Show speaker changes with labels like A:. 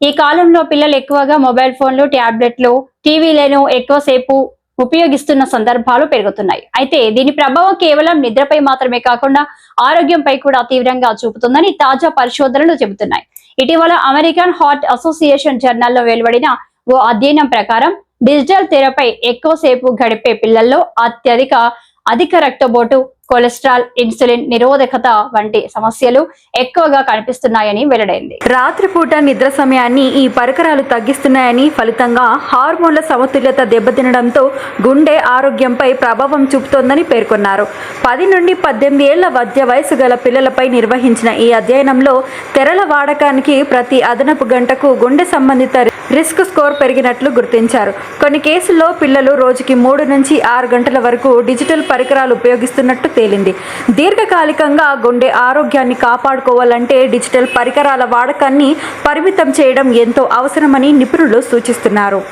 A: ఈ కాలంలో పిల్లలు ఎక్కువగా మొబైల్ ఫోన్లు ట్యాబ్లెట్లు టీవీలను ఎక్కువసేపు ఉపయోగిస్తున్న సందర్భాలు పెరుగుతున్నాయి. అయితే దీని ప్రభావం కేవలం నిద్రపై మాత్రమే కాకుండా ఆరోగ్యంపై కూడా తీవ్రంగా చూపుతుందని తాజా పరిశోధనలు చెబుతున్నాయి. ఇటీవల అమెరికన్ హార్ట్ అసోసియేషన్ జర్నల్లో వెలువడిన ఓ అధ్యయనం ప్రకారం డిజిటల్ తెరపై ఎక్కువసేపు గడిపే పిల్లల్లో అత్యధిక అధిక రక్తపోటు కొలెస్ట్రాల్ ఇన్సులిన్ నిరోధకత వంటి సమస్యలు ఎక్కువగా కనిపిస్తున్నాయని వెల్లడైంది.
B: రాత్రిపూట నిద్ర సమయాన్ని ఈ పరికరాలు తగ్గిస్తున్నాయని ఫలితంగా హార్మోన్ల సమతుల్యత దెబ్బతినడంతో గుండె ఆరోగ్యంపై ప్రభావం చూపుతోందని పేర్కొన్నారు. పది నుండి పద్దెనిమిది ఏళ్ళ మధ్య వయసు గల పిల్లలపై నిర్వహించిన ఈ అధ్యయనంలో తెరల వాడకానికి ప్రతి అదనపు గంటకు గుండె సంబంధిత రిస్క్ స్కోర్ పెరిగినట్లు గుర్తించారు. కొన్ని కేసుల్లో పిల్లలు రోజుకి మూడు నుంచి ఆరు గంటల వరకు డిజిటల్ పరికరాలు ఉపయోగిస్తున్నట్టు తేలింది. దీర్ఘకాలికంగా గుండె ఆరోగ్యాన్ని కాపాడుకోవాలంటే డిజిటల్ పరికరాల వాడకాన్ని పరిమితం చేయడం ఎంతో అవసరమని నిపుణులు సూచిస్తున్నారు.